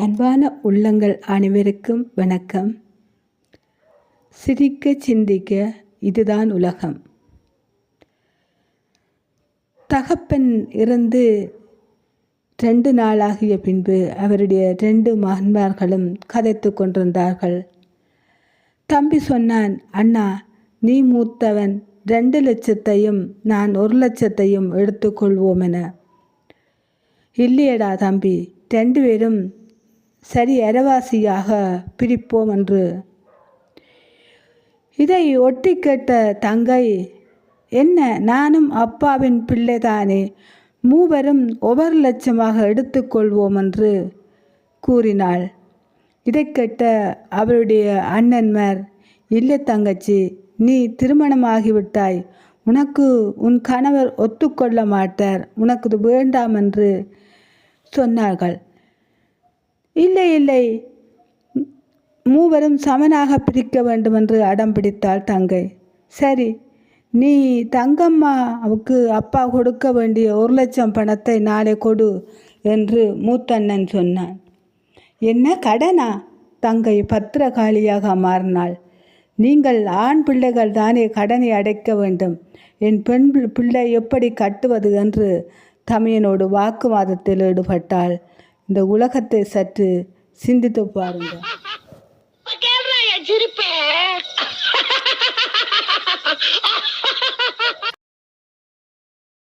அன்பான உள்ளங்கள் அனைவருக்கும் வணக்கம். சிரிக்க சிந்திக்க இதுதான் உலகம். தகப்பன் இருந்து ரெண்டு நாளாகிய பின்பு அவருடைய ரெண்டு மகன்மார்களும் கதைத்து கொண்டிருந்தார்கள். தம்பி சொன்னான் அண்ணா நீ மூத்தவன் ரெண்டு லட்சத்தையும் நான் ஒரு லட்சத்தையும் எடுத்துக்கொள்வோம் என. இல்லையடா தம்பி ரெண்டு பேரும் சரி இரவாசியாக பிரிப்போம் என்று. இதை ஒட்டி கேட்ட தங்கை என்ன நானும் அப்பாவின் பிள்ளைதானே? மூவரும் ஒவ்வொரு லட்சமாக எடுத்துக்கொள்வோம் என்று கூறினாள். இதை கேட்ட அவருடைய அண்ணன்மார் இல்லை தங்கச்சி நீ திருமணமாகிவிட்டாய். உனக்கு உன் கணவர் ஒத்துக்கொள்ள மாட்டார். உனக்கு இது வேண்டாம் என்று சொன்னார்கள். இல்லை இல்லை. மூவரும் சமனாக பிரிக்க வேண்டும் என்று அடம் பிடித்தாள் தங்கை. சரி நீ தங்கம்மாவுக்கு அப்பா கொடுக்க வேண்டிய ஒரு லட்சம் பணத்தை நாளை கொடு என்று மூத்தண்ணன் சொன்னான். என்ன கடனா? தங்கை பத்திரகாளியாக மாறினாள். நீங்கள் ஆண் பிள்ளைகள் தானே கடனை அடைக்க வேண்டும். என் பெண் பிள்ளை எப்படி கட்டுவது என்று தமையனோடு வாக்குவாதத்தில் ஈடுபட்டாள். இந்த உலகத்தை சற்று சிந்தித்து பாருங்கள்.